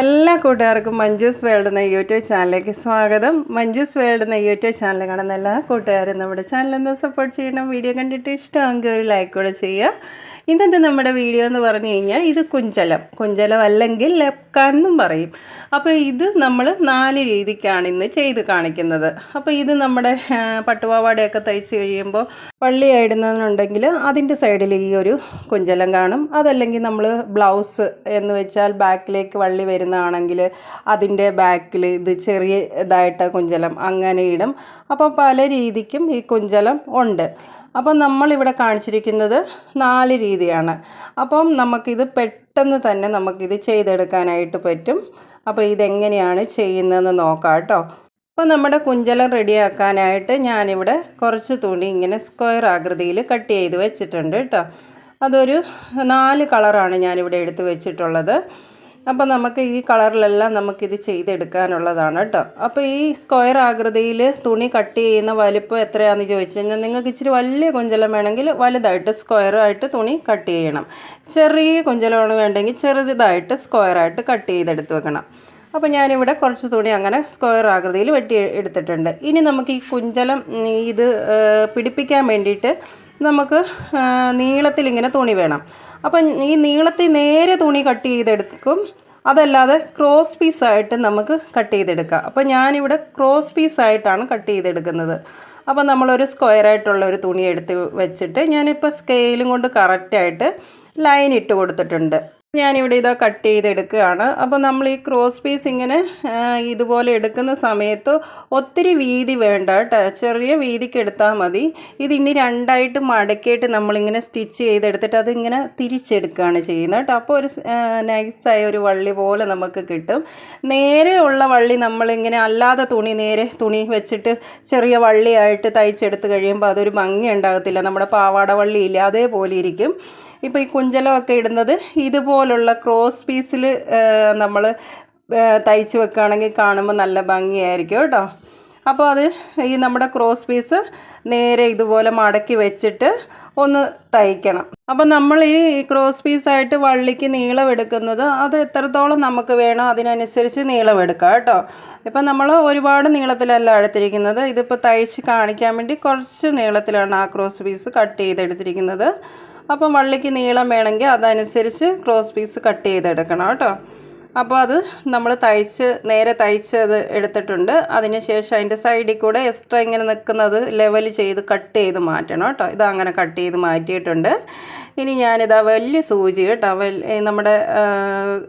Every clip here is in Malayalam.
എല്ലാ കൂട്ടുകാർക്കും മഞ്ജൂസ് വേൾഡ് എന്ന യൂട്യൂബ് ചാനലിലേക്ക് സ്വാഗതം. മഞ്ജൂസ് വേൾഡ് എന്ന യൂട്യൂബ് ചാനൽ കാണുന്ന എല്ലാ കൂട്ടുകാരും നമ്മുടെ ചാനൽ ഒന്ന് സപ്പോർട്ട് ചെയ്യണം. വീഡിയോ കണ്ടിട്ട് ഇഷ്ടമെങ്കിൽ ഒരു ലൈക്ക് കൂടെ ചെയ്യുക. ഇന്നത്തെ നമ്മുടെ വീഡിയോ എന്ന് പറഞ്ഞു കഴിഞ്ഞാൽ ഇത് കുഞ്ചലം. കുഞ്ചലം അല്ലെങ്കിൽ ലെപ്കാൻ എന്നും പറയും. അപ്പോൾ ഇത് നമ്മൾ നാല് രീതിക്കാണ് ഇന്ന് ചെയ്ത് കാണിക്കുന്നത്. അപ്പോൾ ഇത് നമ്മുടെ പട്ടുപാവാടയൊക്കെ തയ്ച്ച് കഴിയുമ്പോൾ പള്ളി ഇടുന്നുണ്ടെങ്കിൽ അതിന്റെ സൈഡിൽ ഈ ഒരു കുഞ്ചലം കാണും. അതല്ലെങ്കിൽ നമ്മൾ ബ്ലൗസ് എന്ന് വെച്ചാൽ ബാക്കിലേക്ക് വള്ളി വരുന്നതാണെങ്കിൽ അതിന്റെ ബാക്കിൽ ഇത് ചെറിയ ഇതായിട്ട് കുഞ്ചലം അങ്ങനെ ഇടും. അപ്പോൾ പല രീതിക്കും ഈ കുഞ്ചലം ഉണ്ട്. അപ്പം നമ്മളിവിടെ കാണിച്ചിരിക്കുന്നത് നാല് രീതിയാണ്. അപ്പം നമുക്കിത് പെട്ടെന്ന് തന്നെ നമുക്കിത് ചെയ്തെടുക്കാനായിട്ട് പറ്റും. അപ്പോൾ ഇതെങ്ങനെയാണ് ചെയ്യുന്നതെന്ന് നോക്കാം കേട്ടോ. അപ്പോൾ നമ്മുടെ കുഞ്ചലം റെഡിയാക്കാനായിട്ട് ഞാനിവിടെ കുറച്ച് തുണി ഇങ്ങനെ സ്ക്വയർ ആകൃതിയിൽ കട്ട് ചെയ്ത് വെച്ചിട്ടുണ്ട് കേട്ടോ. അതൊരു നാല് കളറാണ് ഞാനിവിടെ എടുത്ത് വെച്ചിട്ടുള്ളത്. അപ്പോൾ നമുക്ക് ഈ കളറിലെല്ലാം നമുക്കിത് ചെയ്തെടുക്കാനുള്ളതാണ് കേട്ടോ അപ്പോൾ ഈ സ്ക്വയർ ആകൃതിയിൽ തുണി കട്ട് ചെയ്യുന്ന വലിപ്പം എത്രയാണെന്ന് ചോദിച്ചു കഴിഞ്ഞാൽ നിങ്ങൾക്ക് ഇച്ചിരി വലിയ കുഞ്ചലം വേണമെങ്കിൽ വലുതായിട്ട് സ്ക്വയറായിട്ട് തുണി കട്ട് ചെയ്യണം. ചെറിയ കുഞ്ചലമാണ് വേണ്ടെങ്കിൽ ചെറുതായിട്ട് സ്ക്വയറായിട്ട് കട്ട് ചെയ്തെടുത്ത് വെക്കണം. അപ്പോൾ ഞാനിവിടെ കുറച്ച് തുണി അങ്ങനെ സ്ക്വയർ ആകൃതിയിൽ വെട്ടി എടുത്തിട്ടുണ്ട്. ഇനി നമുക്ക് ഈ കുഞ്ചലം ഇത് പിടിപ്പിക്കാൻ വേണ്ടിയിട്ട് നമുക്ക് നീളത്തിലിങ്ങനെ തുണി വേണം. അപ്പം ഈ നീളത്തിൽ നേരെ തുണി കട്ട് ചെയ്തെടുക്കും. അതല്ലാതെ ക്രോസ് പീസായിട്ട് നമുക്ക് കട്ട് ചെയ്തെടുക്കാം. അപ്പോൾ ഞാനിവിടെ ക്രോസ് പീസായിട്ടാണ് കട്ട് ചെയ്തെടുക്കുന്നത്. അപ്പോൾ നമ്മളൊരു സ്ക്വയറായിട്ടുള്ള ഒരു തുണി എടുത്ത് വെച്ചിട്ട് ഞാനിപ്പോൾ സ്കെയിലും കൊണ്ട് കറക്റ്റായിട്ട് ലൈൻ ഇട്ട് കൊടുത്തിട്ടുണ്ട്. ഞാനിവിടെ ഇതാ കട്ട് ചെയ്തെടുക്കുകയാണ്. അപ്പോൾ നമ്മൾ ഈ ക്രോസ് പീസ് ഇങ്ങനെ ഇതുപോലെ എടുക്കുന്ന സമയത്ത് ഒത്തിരി വീതി വേണ്ട കേട്ടോ. ചെറിയ വീതിക്ക് എടുത്താൽ മതി. ഇത് ഇനി രണ്ടായിട്ട് മടക്കിയിട്ട് നമ്മളിങ്ങനെ സ്റ്റിച്ച് ചെയ്തെടുത്തിട്ട് അതിങ്ങനെ തിരിച്ചെടുക്കുകയാണ് ചെയ്യുന്നത് കേട്ടോ. അപ്പോൾ ഒരു നൈസായ ഒരു വള്ളി പോലെ നമുക്ക് കിട്ടും. നേരെ ഉള്ള വള്ളി നമ്മളിങ്ങനെ അല്ലാതെ തുണി നേരെ തുണി വെച്ചിട്ട് ചെറിയ വള്ളിയായിട്ട് തയ്ച്ചെടുത്ത് കഴിയുമ്പോൾ അതൊരു ഭംഗി ഉണ്ടാകത്തില്ല. നമ്മുടെ പാവാട വള്ളി ഇല്ലാതെ പോലെ ഇരിക്കും. ഇപ്പോൾ ഈ കുഞ്ചലമൊക്കെ ഇടുന്നത് ഇതുപോലുള്ള ക്രോസ് പീസിൽ നമ്മൾ തയ്ച്ച് വെക്കുകയാണെങ്കിൽ കാണുമ്പോൾ നല്ല ഭംഗിയായിരിക്കും കേട്ടോ. അപ്പോൾ അത് ഈ നമ്മുടെ ക്രോസ് പീസ് നേരെ ഇതുപോലെ മടക്കി വെച്ചിട്ട് ഒന്ന് തയ്ക്കണം. അപ്പോൾ നമ്മൾ ഈ ക്രോസ് പീസായിട്ട് വള്ളിക്ക് നീളം എടുക്കുന്നത് അത് എത്രത്തോളം നമുക്ക് വേണോ അതിനനുസരിച്ച് നീളം എടുക്കാം കേട്ടോ. ഇപ്പം നമ്മൾ ഒരുപാട് നീളത്തിലല്ല എടുത്തിരിക്കുന്നത്. ഇതിപ്പോൾ തയ്ച്ച് കാണിക്കാൻ വേണ്ടി കുറച്ച് നീളത്തിലാണ് ആ ക്രോസ് പീസ് കട്ട് ചെയ്തെടുത്തിരിക്കുന്നത്. അപ്പം വള്ളിക്ക് നീളം വേണമെങ്കിൽ അതനുസരിച്ച് ക്രോസ് പീസ് കട്ട് ചെയ്തെടുക്കണം കേട്ടോ. അപ്പോൾ അത് നമ്മൾ തയ്ച്ച് നേരെ തയ്ച്ച് അത് എടുത്തിട്ടുണ്ട്. അതിന് ശേഷം അതിന്റെ സൈഡിൽ കൂടെ എക്സ്ട്രാ ഇങ്ങനെ നിൽക്കുന്നത് ലെവൽ ചെയ്ത് കട്ട് ചെയ്ത് മാറ്റണം കേട്ടോ. ഇത് അങ്ങനെ കട്ട് ചെയ്ത് മാറ്റിയിട്ടുണ്ട്. ഇനി ഞാനിതാ വലിയ സൂചി കേട്ടോ. വൽ- നമ്മുടെ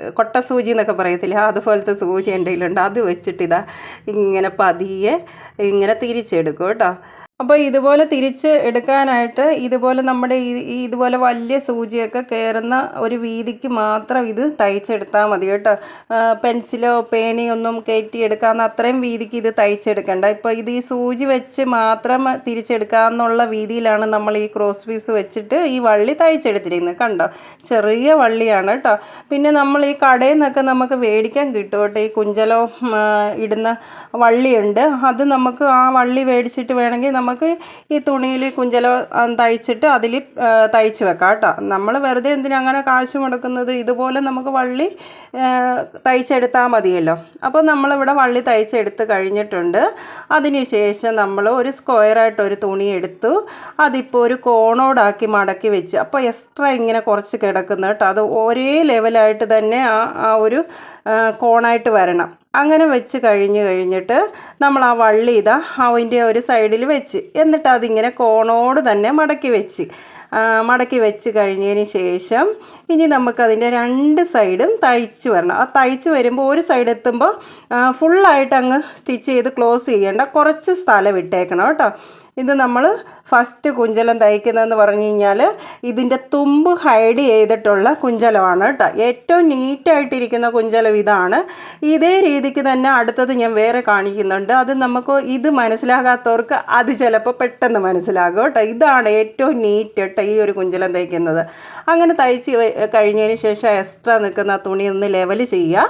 കൊട്ട സൂചി എന്നൊക്കെ പറയത്തില്ല? അതുപോലത്തെ സൂചി എന്റെ കയ്യിലുണ്ട്. അത് വെച്ചിട്ട് ഇതാ ഇങ്ങനെ പതിയെ ഇങ്ങനെ തിരിച്ചെടുക്കും കേട്ടോ. അപ്പോൾ ഇതുപോലെ തിരിച്ച് എടുക്കാനായിട്ട് ഇതുപോലെ നമ്മുടെ ഈ ഇതുപോലെ വലിയ സൂചിയൊക്കെ കയറുന്ന ഒരു വീതിക്ക് മാത്രം ഇത് തയ്ച്ചെടുത്താൽ മതി കേട്ടോ. പെൻസിലോ പേനയോ ഒന്നും കയറ്റി എടുക്കാമെന്ന് അത്രയും വീതിക്ക് ഇത് തയ്ച്ചെടുക്കണ്ട. ഇപ്പോൾ ഇത് ഈ സൂചി വെച്ച് മാത്രം തിരിച്ചെടുക്കാമെന്നുള്ള വീതിയിലാണ് നമ്മൾ ഈ ക്രോസ് പീസ് വെച്ചിട്ട് ഈ വള്ളി തയ്ച്ചെടുത്തിരിക്കുന്നത്. കണ്ടോ? ചെറിയ വള്ളിയാണ് കേട്ടോ. പിന്നെ നമ്മൾ ഈ കടയിൽ നിന്നൊക്കെ നമുക്ക് മേടിക്കാൻ കിട്ടും കേട്ടോ. ഈ കുഞ്ചലോ ഇടുന്ന വള്ളിയുണ്ട്. അത് നമുക്ക് ആ വള്ളി മേടിച്ചിട്ട് വേണമെങ്കിൽ നമുക്ക് ഈ തുണിയിൽ കുഞ്ചല തയ്ച്ചിട്ട് അതിൽ തയ്ച്ച് വെക്കാം കേട്ടോ. നമ്മൾ വെറുതെ എന്തിനാ അങ്ങനെ കാശ് മുടക്കുന്നത്? ഇതുപോലെ നമുക്ക് വള്ളി തയ്ച്ചെടുത്താൽ മതിയല്ലോ. അപ്പോൾ നമ്മളിവിടെ വള്ളി തയ്ച്ചെടുത്ത് കഴിഞ്ഞിട്ടുണ്ട്. അതിനുശേഷം നമ്മൾ ഒരു സ്ക്വയറായിട്ട് ഒരു തുണി എടുത്തു. അതിപ്പോൾ ഒരു കോണോടാക്കി മടക്കി വെച്ച്. അപ്പോൾ എക്സ്ട്രാ ഇങ്ങനെ കുറച്ച് കിടക്കുന്ന കേട്ടോ. അത് ഒരേ ലെവലായിട്ട് തന്നെ ആ ആ ഒരു കോണായിട്ട് വരണം. അങ്ങനെ വെച്ച് കഴിഞ്ഞ് കഴിഞ്ഞിട്ട് നമ്മൾ ആ വള്ളി ഇതാ അതിന്റെ ഒരു സൈഡിൽ വെച്ച്. എന്നിട്ട് അതിങ്ങനെ കോണോട് തന്നെ മടക്കി വെച്ച്. മടക്കി വെച്ച് കഴിഞ്ഞതിന് ശേഷം ഇനി നമുക്കതിന്റെ രണ്ട് സൈഡും തയ്ച്ച് വരണം. ആ തയ്ച്ച് വരുമ്പോൾ ഒരു സൈഡ് എത്തുമ്പോൾ ഫുള്ളായിട്ട് അങ്ങ് സ്റ്റിച്ച് ചെയ്ത് ക്ലോസ് ചെയ്യേണ്ട കുറച്ച് സ്ഥലം ഇട്ടേക്കണം കേട്ടോ. ഇത് നമ്മൾ ഫസ്റ്റ് കുഞ്ചലം തയ്ക്കുന്നതെന്ന് പറഞ്ഞു കഴിഞ്ഞാൽ ഇതിന്റെ തുമ്പ് ഹൈഡ് ചെയ്തിട്ടുള്ള കുഞ്ചലമാണ് കേട്ടോ. ഏറ്റവും നീറ്റായിട്ടിരിക്കുന്ന കുഞ്ചലം ഇതാണ്. ഇതേ രീതിക്ക് തന്നെ അടുത്തത് ഞാൻ വേറെ കാണിക്കുന്നുണ്ട്. അത് നമുക്ക് ഇത് മനസ്സിലാകാത്തവർക്ക് അത് ചിലപ്പോൾ പെട്ടെന്ന് മനസ്സിലാകും കേട്ടോ. ഇതാണ് ഏറ്റവും നീറ്റ് കേട്ടോ ഈ ഒരു കുഞ്ചലം തയ്ക്കുന്നത്. അങ്ങനെ തയ്ച്ച് കഴിഞ്ഞതിന് ശേഷം എക്സ്ട്രാ നിൽക്കുന്ന തുണി ഒന്ന് ലെവൽ ചെയ്യുക.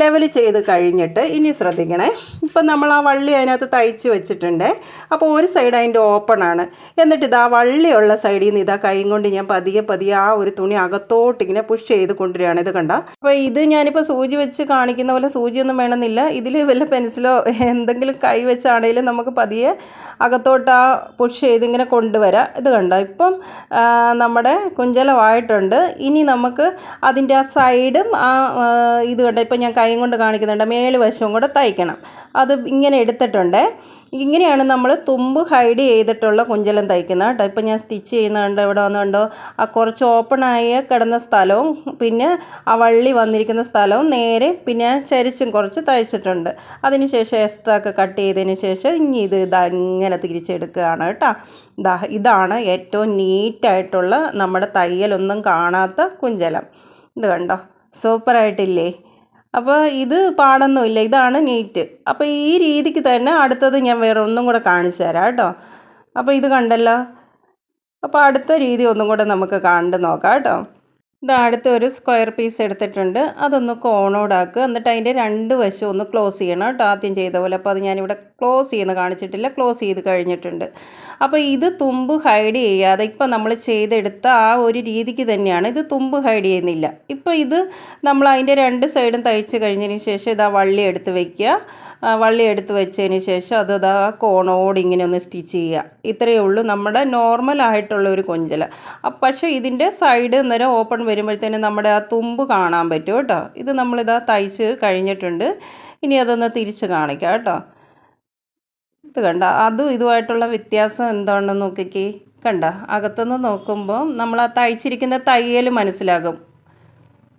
ലെവൽ ചെയ്ത് കഴിഞ്ഞിട്ട് ഇനി ശ്രദ്ധിക്കണേ. ഇപ്പം നമ്മൾ ആ വള്ളി അതിനകത്ത് തയ്ച്ച് വെച്ചിട്ടുണ്ട്. അപ്പോൾ ഒരു സൈഡ് അതിന്റെ ഓപ്പൺ ആണ്. എന്നിട്ട് ഇതാ വള്ളിയുള്ള സൈഡിൽ നിന്ന് ഇതാ കൈ കൊണ്ട് ഞാൻ പതിയെ പതിയെ ആ ഒരു തുണി അകത്തോട്ട് ഇങ്ങനെ പുഷ് ചെയ്ത് കൊണ്ടുവരികയാണ്. ഇത് കണ്ട? അപ്പോൾ ഇത് ഞാനിപ്പോൾ സൂചി വെച്ച് കാണിക്കുന്ന പോലെ സൂചിയൊന്നും വേണമെന്നില്ല. ഇതിൽ വല്ല പെൻസിലോ എന്തെങ്കിലും കൈ വെച്ചാണെങ്കിലും നമുക്ക് പതിയെ അകത്തോട്ട് ആ പുഷ് ചെയ്ത് ഇങ്ങനെ കൊണ്ടുവരാം. ഇത് കണ്ട? ഇപ്പം നമ്മുടെ കുഞ്ചലമായിട്ടുണ്ട്. ഇനി നമുക്ക് അതിന്റെ ആ സൈഡും ആ, ഇത് കണ്ട? ഇപ്പം ഞാൻ കൈ കൊണ്ട് കാണിക്കുന്നുണ്ട്. മേൽ വശവും കൂടെ തയ്ക്കണം. അത് ഇങ്ങനെ എടുത്തിട്ടുണ്ട്. ഇങ്ങനെയാണ് നമ്മൾ തുമ്പ് ഹൈഡ് ചെയ്തിട്ടുള്ള കുഞ്ചലം തയ്ക്കുന്നത് കേട്ടോ. ഇപ്പം ഞാൻ സ്റ്റിച്ച് ചെയ്യുന്നുണ്ട് ഇവിടെ വന്നുണ്ടോ ആ കുറച്ച് ഓപ്പണായ കിടന്ന സ്ഥലവും പിന്നെ ആ വള്ളി വന്നിരിക്കുന്ന സ്ഥലവും നേരെ പിന്നെ ചരിച്ചും കുറച്ച് തയ്ച്ചിട്ടുണ്ട്. അതിനുശേഷം എക്സ്ട്രാ ഒക്കെ കട്ട് ചെയ്തതിന് ശേഷം ഇനി ഇത് ഇതാ ഇങ്ങനെ തിരിച്ചെടുക്കുകയാണ് കേട്ടോ. ഇതാ ഇതാണ് ഏറ്റവും നീറ്റായിട്ടുള്ള നമ്മുടെ തയ്യലൊന്നും കാണാത്ത കുഞ്ചലം. ഇത് കണ്ടോ? സൂപ്പറായിട്ടില്ലേ അപ്പോൾ ഇത് പാടൊന്നുമില്ല. ഇതാണ് നീറ്റ്. അപ്പോൾ ഈ രീതിക്ക് തന്നെ അടുത്തത് ഞാൻ വേറെ ഒന്നും കൂടെ കാണിച്ചു തരാം കേട്ടോ. അപ്പോൾ ഇത് കണ്ടല്ലോ. അപ്പോൾ അടുത്ത രീതി ഒന്നും കൂടെ നമുക്ക് കണ്ട് നോക്കാം കേട്ടോ. ഇത് അടുത്ത ഒരു സ്ക്വയർ പീസ് എടുത്തിട്ടുണ്ട്. അതൊന്ന് കോണോടാക്കുക എന്നിട്ട് അതിന്റെ രണ്ട് വശവും ഒന്ന് ക്ലോസ് ചെയ്യണം കേട്ടോ ആദ്യം ചെയ്ത പോലെ. അപ്പോൾ അത് ഞാനിവിടെ ക്ലോസ് ചെയ്യുന്ന കാണിച്ചിട്ടില്ല. ക്ലോസ് ചെയ്ത് കഴിഞ്ഞിട്ടുണ്ട്. അപ്പോൾ ഇത് തുമ്പ് ഹൈഡ് ചെയ്യാതെ ഇപ്പം നമ്മൾ ചെയ്തെടുത്ത ആ ഒരു രീതിക്ക് തന്നെയാണ്. ഇത് തുമ്പ് ഹൈഡ് ചെയ്യുന്നില്ല. ഇപ്പോൾ ഇത് നമ്മൾ അതിന്റെ രണ്ട് സൈഡും തയ്ച്ച് കഴിഞ്ഞതിന് ശേഷം ഇതാ വള്ളി എടുത്ത് വയ്ക്കുക ആ, വള്ളി എടുത്ത് വെച്ചതിന് ശേഷം അത് ഇതാ കോണോട് ഇങ്ങനെ ഒന്ന് സ്റ്റിച്ച് ചെയ്യുക. ഇത്രയേ ഉള്ളൂ നമ്മുടെ നോർമൽ ആയിട്ടുള്ള ഒരു അപ്പം പക്ഷേ ഇതിന്റെ സൈഡ് നേരം ഓപ്പൺ വരുമ്പോഴത്തേനും നമ്മുടെ ആ തുമ്പ് കാണാൻ പറ്റും കേട്ടോ. ഇത് നമ്മളിതാ തയ്ച്ച് കഴിഞ്ഞിട്ടുണ്ട്. ഇനി അതൊന്ന് തിരിച്ച് കാണിക്കാം കേട്ടോ. ഇത് കണ്ട അതും ഇതുമായിട്ടുള്ള വ്യത്യാസം എന്താണെന്ന് നോക്കിക്കേ. കണ്ട അകത്തുനിന്ന് നോക്കുമ്പോൾ നമ്മൾ ആ തയ്ച്ചിരിക്കുന്ന തയ്യൽ മനസ്സിലാകും.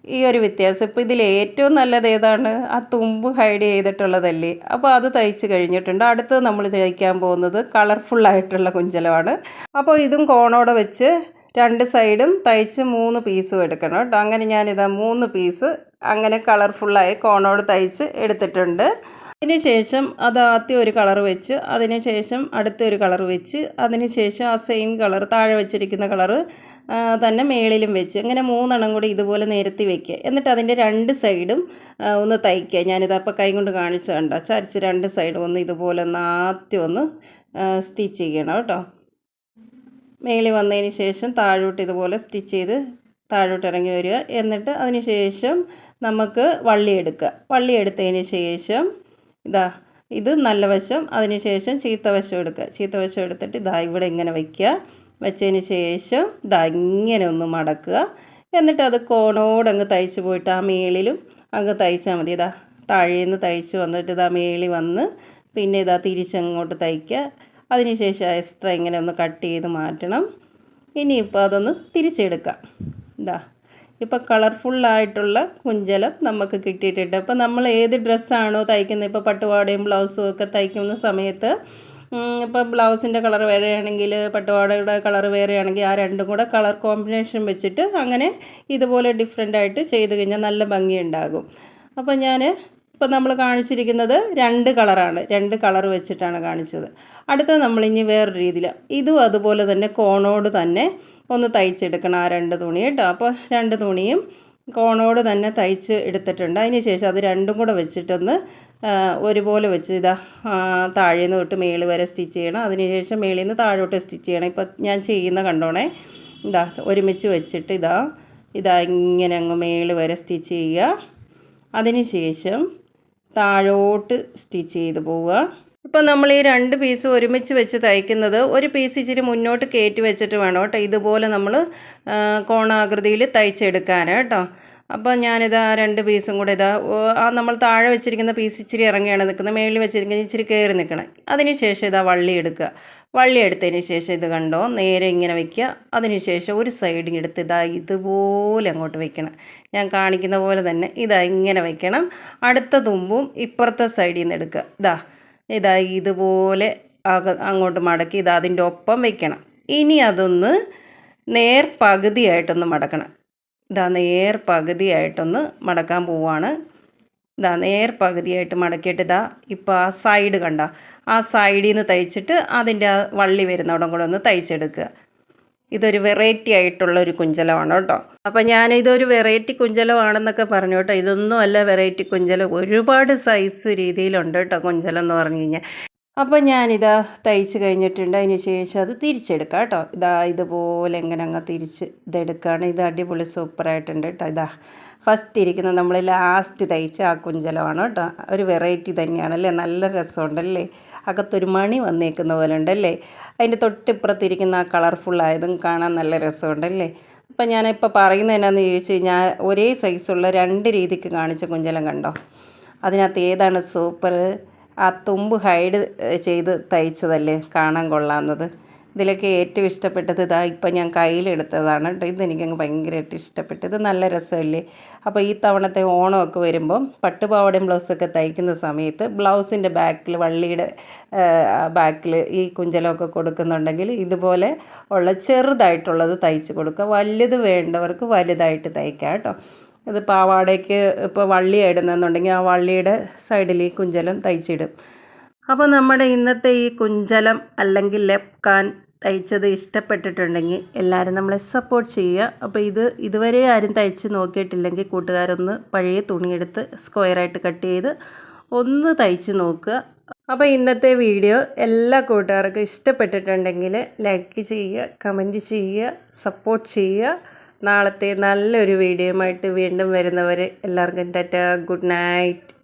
ഈ ഒരു വ്യത്യാസം. ഇപ്പോൾ ഇതിൽ ഏറ്റവും നല്ലത് ഏതാണ്? ആ തുമ്പ് ഹൈഡ് ചെയ്തിട്ടുള്ളതല്ലേ? അപ്പോൾ അത് തയ്ച്ച് കഴിഞ്ഞിട്ടുണ്ട്. അടുത്തത് നമ്മൾ തയ്ക്കാൻ പോകുന്നത് കളർഫുള്ളായിട്ടുള്ള കുഞ്ചലമാണ്. അപ്പോൾ ഇതും കോണോടെ വെച്ച് രണ്ട് സൈഡും തയ്ച്ച് മൂന്ന് പീസും എടുക്കണം കേട്ടോ. അങ്ങനെ ഞാനിതാ മൂന്ന് പീസ് അങ്ങനെ കളർഫുള്ളായി കോണോട് തയ്ച്ച് എടുത്തിട്ടുണ്ട്. അതിന് ശേഷം അത് ആദ്യം ഒരു കളർ വെച്ച് അതിന് ശേഷം അടുത്ത ഒരു കളർ വെച്ച് അതിന് ശേഷം ആ സെയിം കളർ താഴെ വെച്ചിരിക്കുന്ന കളറ് തന്നെ മേളിലും വെച്ച് അങ്ങനെ മൂന്നെണ്ണം കൂടി ഇതുപോലെ നിരത്തി വെക്കുക. എന്നിട്ട് അതിന്റെ രണ്ട് സൈഡും ഒന്ന് തയ്ക്കുക. ഞാനിത് അപ്പോൾ കൈ കൊണ്ട് കാണിച്ചു കണ്ടോ ചരിച്ച് രണ്ട് സൈഡും ഒന്ന് ഇതുപോലെ ഒന്ന് ആദ്യം ഒന്ന് സ്റ്റിച്ച് ചെയ്യണം കേട്ടോ. മേളിൽ വന്നതിന് ശേഷം താഴോട്ട് ഇതുപോലെ സ്റ്റിച്ച് ചെയ്ത് താഴോട്ട് ഇറങ്ങി വരിക. എന്നിട്ട് അതിന് ശേഷം നമുക്ക് വള്ളി എടുക്കുക. വള്ളി എടുത്തതിന് ശേഷം ഇതാ ഇത് നല്ല വശം അതിന് ശേഷം ചീത്ത വശം എടുക്കുക. ചീത്ത വശം എടുത്തിട്ട് ഇതാ ഇവിടെ ഇങ്ങനെ വയ്ക്കുക. വെച്ചതിന് ശേഷം ഇതാ ഇങ്ങനെ ഒന്ന് മടക്കുക. എന്നിട്ട് അത് കോണോട് അങ്ങ് തയ്ച്ച് പോയിട്ട് ആ മേളിലും അങ്ങ് തയ്ച്ചാൽ മതി. ഇതാ താഴേന്ന് തയ്ച്ച് വന്നിട്ട് ഇതാ മേളി വന്ന് പിന്നെ ഇതാ തിരിച്ചങ്ങോട്ട് തയ്ക്കുക. അതിനുശേഷം എക്സ്ട്രാ ഇങ്ങനെ ഒന്ന് കട്ട് ചെയ്ത് മാറ്റണം. ഇനിയിപ്പോൾ അതൊന്ന് തിരിച്ചെടുക്കാം. ഇതാ ഇപ്പോൾ കളർഫുള്ളായിട്ടുള്ള കുഞ്ചലം നമുക്ക് കിട്ടിയിട്ടുണ്ട്. അപ്പോൾ നമ്മൾ ഏത് ഡ്രസ്സാണോ തയ്ക്കുന്നത് ഇപ്പോൾ പട്ടുപാടയും ബ്ലൗസും ഒക്കെ തയ്ക്കുന്ന സമയത്ത് ഇപ്പോൾ ബ്ലൗസിന്റെ കളർ വേറെയാണെങ്കിൽ പട്ടുപാടയുടെ കളർ വേറെയാണെങ്കിൽ ആ രണ്ടും കൂടെ കളർ കോമ്പിനേഷൻ വെച്ചിട്ട് അങ്ങനെ ഇതുപോലെ ഡിഫറെന്റ് ആയിട്ട് ചെയ്ത് കഴിഞ്ഞാൽ നല്ല ഭംഗിയുണ്ടാകും. അപ്പോൾ ഞാൻ ഇപ്പോൾ നമ്മൾ കാണിച്ചിരിക്കുന്നത് രണ്ട് കളറാണ് രണ്ട് കളർ വെച്ചിട്ടാണ് കാണിച്ചത്. അടുത്ത നമ്മളിനി വേറൊരു രീതിയിൽ ഇതും അതുപോലെ തന്നെ കോണോട് തന്നെ ഒന്ന് തയ്ച്ചെടുക്കണം ആ രണ്ട് തുണി കേട്ടോ. അപ്പോൾ രണ്ട് തുണിയും കോണോട് തന്നെ തയ്ച്ച് എടുത്തിട്ടുണ്ട്. അതിന് ശേഷം അത് രണ്ടും കൂടെ വെച്ചിട്ടൊന്ന് ഒരുപോലെ വെച്ച് ഇതാ താഴേന്ന് തൊട്ട് മേൾ വരെ സ്റ്റിച്ച് ചെയ്യണം. അതിനുശേഷം മേളിൽ നിന്ന് താഴോട്ട് സ്റ്റിച്ച് ചെയ്യണം. ഇപ്പോൾ ഞാൻ ചെയ്യുന്ന കണ്ടോണേ? ഇതാ ഒരുമിച്ച് വെച്ചിട്ട് ഇതാ ഇതാ ഇങ്ങനെ അങ്ങ് മേൾ വരെ സ്റ്റിച്ച് ചെയ്യുക. അതിനുശേഷം താഴോട്ട് സ്റ്റിച്ച് ചെയ്ത് പോവുക. ഇപ്പോൾ നമ്മൾ ഈ രണ്ട് പീസ് ഒരുമിച്ച് വെച്ച് തയ്ക്കുന്നത് ഒരു പീസ് ഇച്ചിരി മുന്നോട്ട് കയറ്റി വെച്ചിട്ട് വേണം കേട്ടോ. ഇതുപോലെ നമ്മൾ കോണാകൃതിയിൽ തയ്ച്ചെടുക്കാൻ കേട്ടോ. അപ്പോൾ ഞാനിത് ആ രണ്ട് പീസും കൂടെ ഇതാ ആ നമ്മൾ താഴെ വെച്ചിരിക്കുന്ന പീസ് ഇച്ചിരി ഇറങ്ങിയാണ് നിൽക്കുന്നത്. മേളിൽ വെച്ചിരിക്കുന്നത് ഇച്ചിരി കയറി നിൽക്കണം. അതിന് ശേഷം ഇതാ വള്ളി എടുക്കുക. വള്ളി എടുത്തതിന് ശേഷം ഇത് കണ്ടോ? നേരെ ഇങ്ങനെ വെക്കുക. അതിന് ശേഷം ഒരു സൈഡിൽ എടുത്ത് ഇതാ ഇതുപോലെ അങ്ങോട്ട് വെക്കണം. ഞാൻ കാണിക്കുന്ന പോലെ തന്നെ ഇതാ ഇങ്ങനെ വെക്കണം. അടുത്ത തുമ്പും ഇപ്പുറത്തെ സൈഡിൽ നിന്ന് എടുക്കുക. ഇതാ. ഇതാ ഇതുപോലെ അക അങ്ങോട്ട് മടക്കി ഇത് അതിന്റെ ഒപ്പം വെക്കണം. ഇനി അതൊന്ന് നേർ പകുതിയായിട്ടൊന്ന് മടക്കണം. ഇതാ നേർ പകുതിയായിട്ടൊന്ന് മടക്കാൻ പോവാണ്. ഇതാ നേർ പകുതിയായിട്ട് മടക്കിയിട്ട് ഇതാ ഇപ്പോൾ ആ സൈഡ് കണ്ട ആ സൈഡിൽ നിന്ന് തയ്ച്ചിട്ട് അതിന്റെ ആ വള്ളി വരുന്നവിടം കൂടെ ഒന്ന് തയ്ച്ചെടുക്കുക. ഇതൊരു വെറൈറ്റി ആയിട്ടുള്ള ഒരു കുഞ്ചലമാണ് കേട്ടോ. അപ്പം ഞാൻ ഇതൊരു വെറൈറ്റി കുഞ്ചലമാണെന്നൊക്കെ പറഞ്ഞു കേട്ടോ. ഇതൊന്നും അല്ല വെറൈറ്റി കുഞ്ചലം. ഒരുപാട് സൈസ് രീതിയിലുണ്ട് കേട്ടോ കുഞ്ചലം എന്ന് പറഞ്ഞു കഴിഞ്ഞാൽ. അപ്പോൾ ഞാനിതാ തയ്ച്ച് കഴിഞ്ഞിട്ടുണ്ട്. അതിന് ശേഷം അത് തിരിച്ചെടുക്കാം കേട്ടോ. ഇതാ ഇതുപോലെ എങ്ങനെ അങ്ങ് തിരിച്ച് ഇതെടുക്കുകയാണ്. ഇത് അടിപൊളി സൂപ്പറായിട്ടുണ്ട് കേട്ടോ. ഇതാ ഫസ്റ്റ് ഇരിക്കുന്ന നമ്മൾ ലാസ്റ്റ് തയ്ച്ച ആ കുഞ്ചലമാണ് കേട്ടോ. ഒരു വെറൈറ്റി തന്നെയാണല്ലേ നല്ല രസമുണ്ടല്ലേ? അകത്തൊരു മണി വന്നേക്കുന്ന പോലെ ഉണ്ടല്ലേ? അതിന്റെ തൊട്ടിപ്പുറത്തിരിക്കുന്ന ആ കളർഫുള്ളായതും കാണാൻ നല്ല രസമുണ്ടല്ലേ? അപ്പം ഞാനിപ്പോൾ പറയുന്നത് എന്നാന്ന് ചോദിച്ചു കഴിഞ്ഞാൽ ഒരേ സൈസുള്ള രണ്ട് രീതിക്ക് കാണിച്ച കുഞ്ചലം കണ്ടോ? അതിനകത്ത് ഏതാണ് സൂപ്പർ ആ തുമ്പ് ഹൈഡ് ചെയ്ത് തയ്ച്ചതല്ലേ? കാണാൻ കൊള്ളാവുന്നത്. ഇതിലൊക്കെ ഏറ്റവും ഇഷ്ടപ്പെട്ടത് ഇതാ ഇപ്പം ഞാൻ കയ്യിലെടുത്തതാണ് കേട്ടോ. ഇതെനിക്കങ്ങ് ഭയങ്കരമായിട്ട് ഇഷ്ടപ്പെട്ടു ഇത് നല്ല രസമല്ലേ? അപ്പോൾ ഈ തവണത്തെ ഓണമൊക്കെ വരുമ്പം പട്ടുപാവാടയും ബ്ലൗസൊക്കെ തയ്ക്കുന്ന സമയത്ത് ബ്ലൗസിന്റെ ബാക്കിൽ വള്ളിയുടെ ബാക്കിൽ ഈ കുഞ്ചലമൊക്കെ കൊടുക്കുന്നുണ്ടെങ്കിൽ ഇതുപോലെ ഉള്ള ചെറുതായിട്ടുള്ളത് തയ്ച്ച് കൊടുക്കുക. വലുത് വേണ്ടവർക്ക് വലുതായിട്ട് തയ്ക്കാം കേട്ടോ. ഇത് പാവാടയ്ക്ക് ഇപ്പോൾ വള്ളി ഇടുന്നെന്നുണ്ടെങ്കിൽ ആ വള്ളിയുടെ സൈഡിൽ ഈ കുഞ്ചലം തയ്ച്ചിടും. അപ്പോൾ നമ്മുടെ ഇന്നത്തെ ഈ കുഞ്ചലം അല്ലെങ്കിൽ ലെപ്കാൻ തയ്ച്ചത് ഇഷ്ടപ്പെട്ടിട്ടുണ്ടെങ്കിൽ എല്ലാവരും നമ്മളെ സപ്പോർട്ട് ചെയ്യുക. അപ്പോൾ ഇത് ഇതുവരെ ആരും തയ്ച്ച് നോക്കിയിട്ടില്ലെങ്കിൽ കൂട്ടുകാരൊന്ന് പഴയ തുണിയെടുത്ത് സ്ക്വയറായിട്ട് കട്ട് ചെയ്ത് ഒന്ന് തയ്ച്ച് നോക്കുക. അപ്പോൾ ഇന്നത്തെ വീഡിയോ എല്ലാ കൂട്ടുകാർക്കും ഇഷ്ടപ്പെട്ടിട്ടുണ്ടെങ്കിൽ ലൈക്ക് ചെയ്യുക കമന്റ് ചെയ്യുക സപ്പോർട്ട് ചെയ്യുക. നാളത്തെ നല്ലൊരു വീഡിയോയുമായിട്ട് വീണ്ടും വരുന്നവരെ എല്ലാവർക്കും ടാറ്റ ഗുഡ് നൈറ്റ്.